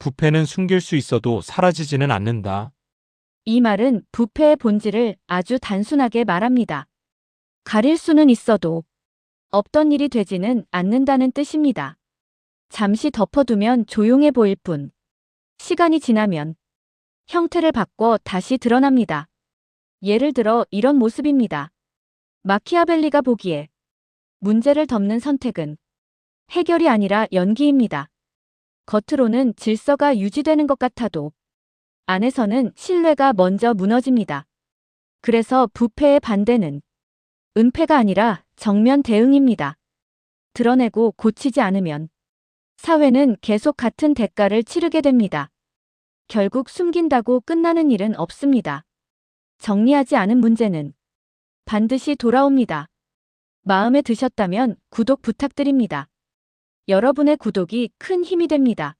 부패는 숨길 수 있어도 사라지지는 않는다. 이 말은 부패의 본질을 아주 단순하게 말합니다. 가릴 수는 있어도 없던 일이 되지는 않는다는 뜻입니다. 잠시 덮어두면 조용해 보일 뿐 시간이 지나면 형태를 바꿔 다시 드러납니다. 예를 들어 이런 모습입니다. 마키아벨리가 보기에 문제를 덮는 선택은 해결이 아니라 연기입니다. 겉으로는 질서가 유지되는 것 같아도 안에서는 신뢰가 먼저 무너집니다. 그래서 부패의 반대는 은폐가 아니라 정면 대응입니다. 드러내고 고치지 않으면 사회는 계속 같은 대가를 치르게 됩니다. 결국 숨긴다고 끝나는 일은 없습니다. 정리하지 않은 문제는 반드시 돌아옵니다. 마음에 드셨다면 구독 부탁드립니다. 여러분의 구독이 큰 힘이 됩니다.